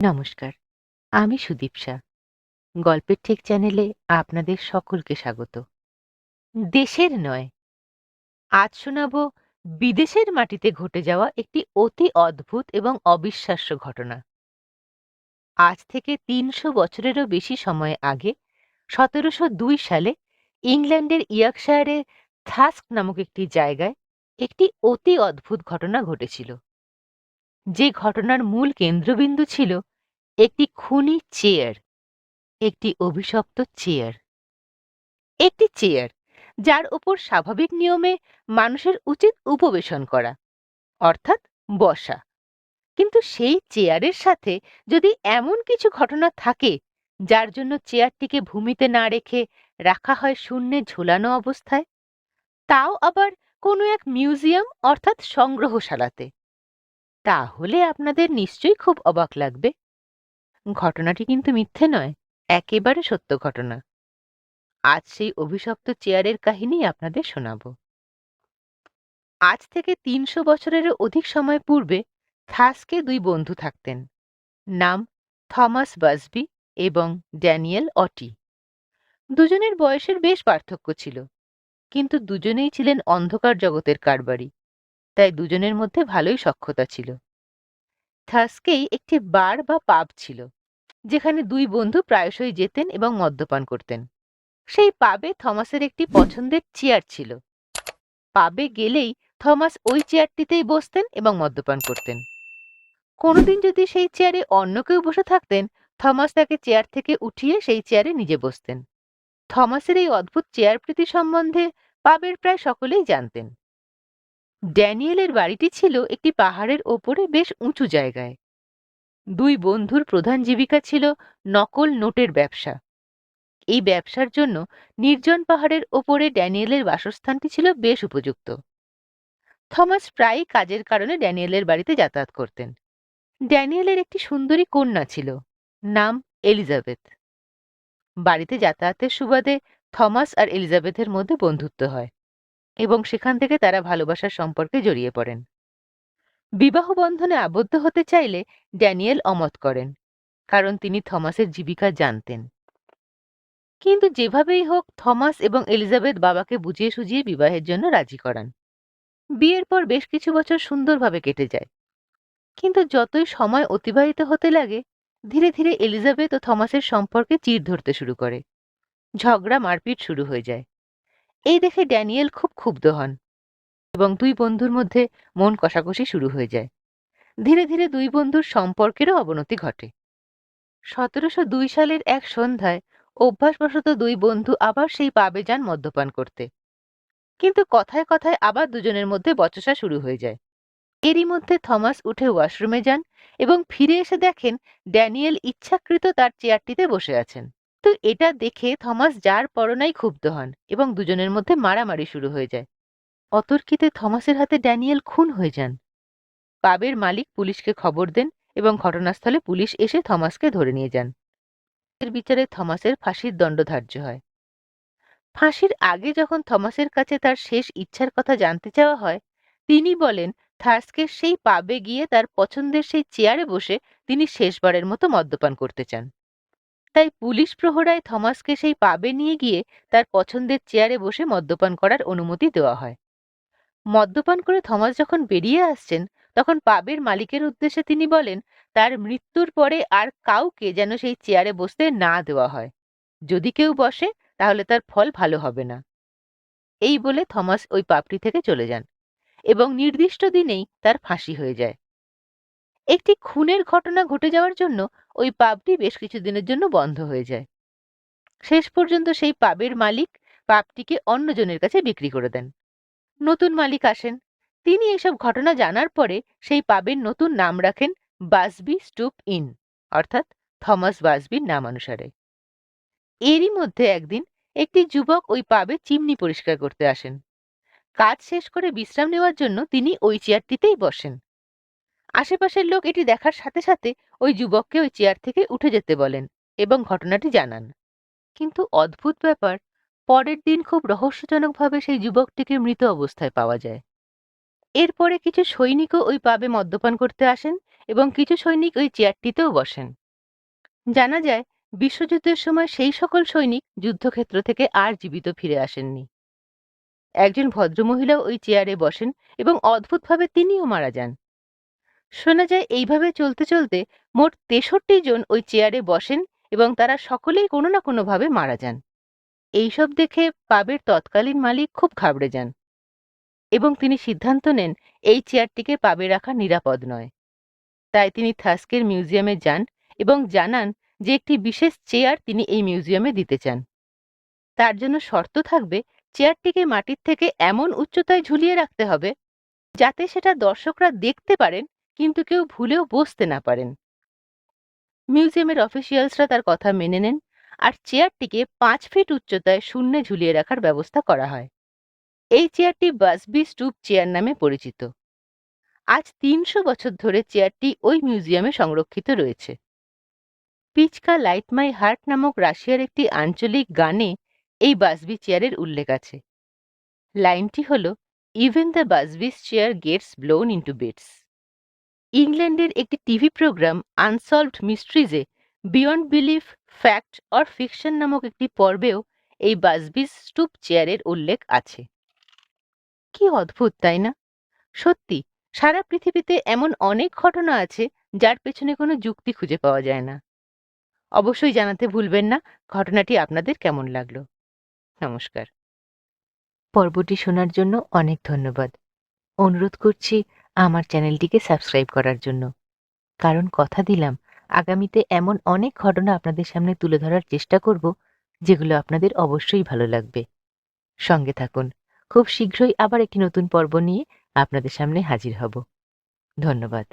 নমস্কার, আমি সুদীপসা গল্পের ঠিক চ্যানেলে আপনাদের সকলকে স্বাগত। দেশের নয়, আজ শোনাব বিদেশের মাটিতে ঘটে যাওয়া একটি অতি অদ্ভুত এবং অবিশ্বাস্য ঘটনা। আজ থেকে তিনশো বছরেরও বেশি সময় আগে, সতেরোশো দুই সালে ইংল্যান্ডের ইয়র্কশায়ারে থাস্ক নামক একটি জায়গায় একটি অতি অদ্ভুত ঘটনা ঘটেছিল। যে ঘটনার মূল কেন্দ্রবিন্দু ছিল একটি খুনি চেয়ার একটি অভিশপ্ত চেয়ার একটি চেয়ার যার উপর স্বাভাবিক নিয়মে মানুষের উচিত উপবেশন করা, অর্থাৎ বসা। কিন্তু সেই চেয়ারের সাথে যদি এমন কিছু ঘটনা থাকে, যার জন্য চেয়ারটিকে ভূমিতে না রেখে রাখা হয় শূন্যে ঝোলানো অবস্থায়, তাও আবার কোনো এক মিউজিয়াম অর্থাৎ সংগ্রহশালাতে, তাহলে আপনাদের নিশ্চয়ই খুব অবাক লাগবে। ঘটনাটি কিন্তু মিথ্যে নয়, একেবারে সত্য ঘটনা। আজ সেই অভিশপ্ত চেয়ারের কাহিনী আপনাদের শোনাব। আজ থেকে তিনশো বছরেরও অধিক সময় পূর্বে থাসকে দুই বন্ধু থাকতেন, নাম থমাস বাসবি এবং ড্যানিয়েল অটি। দুজনের বয়সের বেশ পার্থক্য ছিল, কিন্তু দুজনেই ছিলেন অন্ধকার জগতের কারবারি, তাই দুজনের মধ্যে ভালোই সখ্যতা ছিল। থাসকেই একটি বার বা পাব ছিল যেখানে দুই বন্ধু প্রায়শই যেতেন এবং মদ্যপান করতেন। সেই পাবে থমাসের একটি পছন্দের চেয়ার ছিল। পাবে গেলেই থমাস ওই চেয়ারটিতেই বসতেন এবং মদ্যপান করতেন। কোনোদিন যদি সেই চেয়ারে অন্য কেউ বসে থাকতেন, থমাস তাকে চেয়ার থেকে উঠিয়ে সেই চেয়ারে নিজে বসতেন। থমাসের এই অদ্ভুত চেয়ার প্রীতি সম্বন্ধে পাবের প্রায় সকলেই জানতেন। ড্যানিয়েলের বাড়িটি ছিল একটি পাহাড়ের ওপরে বেশ উঁচু জায়গায়। দুই বন্ধুর প্রধান জীবিকা ছিল নকল নোটের ব্যবসা। এই ব্যবসার জন্য নির্জন পাহাড়ের ওপরে ড্যানিয়েলের বাসস্থানটি ছিল বেশ উপযুক্ত। থমাস প্রায়ই কাজের কারণে ড্যানিয়েলের বাড়িতে যাতায়াত করতেন। ড্যানিয়েলের একটি সুন্দরী কন্যা ছিল, নাম এলিজাবেথ। বাড়িতে যাতায়াতের সুবাদে থমাস আর এলিজাবেথের মধ্যে বন্ধুত্ব হয় এবং সেখান থেকে তারা ভালোবাসার সম্পর্কে জড়িয়ে পড়েন। বিবাহ বন্ধনে আবদ্ধ হতে চাইলে ড্যানিয়েল অমত করেন, কারণ তিনি থমাসের জীবিকা জানতেন। কিন্তু যেভাবেই হোক, থমাস এবং এলিজাবেথ বাবাকে বুঝিয়ে সুঝিয়ে বিবাহের জন্য রাজি করান। বিয়ের পর বেশ কিছু বছর সুন্দরভাবে কেটে যায়। কিন্তু যতই সময় অতিবাহিত হতে লাগে, ধীরে ধীরে এলিজাবেথ ও থমাসের সম্পর্কে চির ধরতে শুরু করে। ঝগড়া মারপিট শুরু হয়ে যায়। এই দেখে ড্যানিয়েল খুব ক্ষুব্ধ হন। এবং দুই বন্ধুর মধ্যে মন কষাকষি শুরু হয়ে যায়। ধীরে ধীরে দুই বন্ধুর সম্পর্কেরও অবনতি ঘটে। সতেরোশো দুই সালের এক সন্ধ্যায় অভ্যাসবশত দুই বন্ধু আবার সেই পাবে যান মদ্যপান করতে। কিন্তু কথায় কথায় আবার দুজনের মধ্যে বচসা শুরু হয়ে যায়। এরই মধ্যে থমাস উঠে ওয়াশরুমে যান এবং ফিরে এসে দেখেন ড্যানিয়েল ইচ্ছাকৃত তার চেয়ারটিতে বসে আছেন। তো এটা দেখে থমাস যার পরনাই ক্ষুব্ধ হন এবং দুজনের মধ্যে মারামারি শুরু হয়ে যায়। অতর্কিতে থমাসের হাতে ড্যানিয়েল খুন হয়ে যান। পাবের মালিক পুলিশকে খবর দেন এবং ঘটনাস্থলে পুলিশ এসে থমাসকে ধরে নিয়ে যান। এর বিচারে থমাসের ফাঁসির দণ্ড ধার্য হয়। ফাঁসির আগে যখন থমাসের কাছে তার শেষ ইচ্ছার কথা জানতে চাওয়া হয়, তিনি বলেন, থার্সকে সেই পাবে গিয়ে তার পছন্দের সেই চেয়ারে বসে তিনি শেষবারের মতো মদ্যপান করতে চান। তাই পুলিশ প্রহরায় থমাসকে সেই পাবে নিয়ে গিয়ে তার পছন্দের চেয়ারে বসে মদ্যপান করার অনুমতি দেওয়া হয়। মদ্যপান করে থমাস যখন বেরিয়ে আসছেন, তখন পাবের মালিকের উদ্দেশ্যে তিনি বলেন, তার মৃত্যুর পরে আর কাউকে যেন সেই চেয়ারে বসতে না দেওয়া হয়। যদি কেউ বসে, তাহলে তার ফল ভালো হবে না। এই বলে থমাস ওই পাপটি থেকে চলে যান এবং নির্দিষ্ট দিনেই তার ফাঁসি হয়ে যায়। একটি খুনের ঘটনা ঘটে যাওয়ার জন্য ওই পাবটি বেশ কিছুদিনের জন্য বন্ধ হয়ে যায়। শেষ পর্যন্ত সেই পাবের মালিক পাবটিকে অন্যজনের কাছে বিক্রি করে দেন। নতুন মালিক আসেন। তিনি এসব ঘটনা জানার পরে সেই পাবের নতুন নাম রাখেন বাসবি স্টুপ ইন, অর্থাৎ থমাস বাসবির নাম অনুসারে এরই মধ্যে একদিন একটি যুবক ওই পাবে চিমনি পরিষ্কার করতে আসেন। কাজ শেষ করে বিশ্রাম নেওয়ার জন্য তিনি ওই চেয়ারটিতেই বসেন। আশেপাশের লোক এটি দেখার সাথে সাথে ওই যুবককে ওই চেয়ার থেকে উঠে যেতে বলেন এবং ঘটনাটি জানান। কিন্তু অদ্ভুত ব্যাপার পরের দিন খুব রহস্যজনকভাবে সেই যুবকটিকে মৃত অবস্থায় পাওয়া যায়। এরপরে কিছু সৈনিকও ওই পাবে মদ্যপান করতে আসেন এবং কিছু সৈনিক ওই চেয়ারটিতেও বসেন। জানা যায়, বিশ্বযুদ্ধের সময় সেই সকল সৈনিক যুদ্ধক্ষেত্র থেকে আর জীবিত ফিরে আসেননি। একজন ভদ্রমহিলাও ওই চেয়ারে বসেন এবং অদ্ভুতভাবে তিনিও মারা যান। শোনা যায়, এইভাবে চলতে চলতে মোট তেষট্টি জন ওই চেয়ারে বসেন এবং তারা সকলেই কোনো না কোনোভাবে মারা যান। এইসব দেখে পাবের তৎকালীন মালিক খুব ঘাবড়ে যান এবং তিনি সিদ্ধান্ত নেন, এই চেয়ারটিকে পাবে রাখা নিরাপদ নয়। তাই তিনি থাস্কের মিউজিয়ামে যান এবং জানান যে একটি বিশেষ চেয়ার তিনি এই মিউজিয়ামে দিতে চান। তার জন্য শর্ত থাকবে, চেয়ারটিকে মাটির থেকে এমন উচ্চতায় ঝুলিয়ে রাখতে হবে যাতে সেটা দর্শকরা দেখতে পারেন কিন্তু কেউ ভুলেও বসতে না পারেন। মিউজিয়ামের অফিসিয়ালসরা তার কথা মেনে নেন আর চেয়ারটিকে পাঁচ ফিট উচ্চতায় শূন্যে ঝুলিয়ে রাখার ব্যবস্থা করা হয়। এই চেয়ারটি বাসবি স্টুপ চেয়ার নামে পরিচিত। আজ তিনশো বছর ধরে চেয়ারটি ওই মিউজিয়ামে সংরক্ষিত রয়েছে। পিচকা লাইট মাই হার্ট নামক রাশিয়ার একটি আঞ্চলিক গানে এই বাসবি চেয়ারের উল্লেখ আছে। লাইনটি হল, even the bus's chair gets blown into bits ইংল্যান্ডের একটি TV programme, unsolved মিস্ট্রিজে beyond belief fact or fiction নামক একটি পর্বেও এই বাসবিস স্টুপ চেয়ারের উল্লেখ আছে। কি অদ্ভুত, তাই না? সত্যি, সারা পৃথিবীতে এমন অনেক ঘটনা আছে যার পেছনে কোনো যুক্তি খুঁজে পাওয়া যায় না। অবশ্যই জানাতে ভুলবেন না, ঘটনাটি আপনাদের কেমন লাগল? নমস্কার। পর্বটি শোনার জন্য অনেক ধন্যবাদ। অনুরোধ করছি আমার চ্যানেলটিকে সাবস্ক্রাইব করার জন্য। কারণ কথা দিলাম আগামীতে এমন অনেক ঘটনা আপনাদের সামনে তুলে ধরার চেষ্টা করব, যেগুলো আপনাদের অবশ্যই ভালো লাগবে। সঙ্গে থাকুন। খুব শীঘ্রই আবার একটি নতুন পর্ব নিয়ে আপনাদের সামনে হাজির হব। ধন্যবাদ।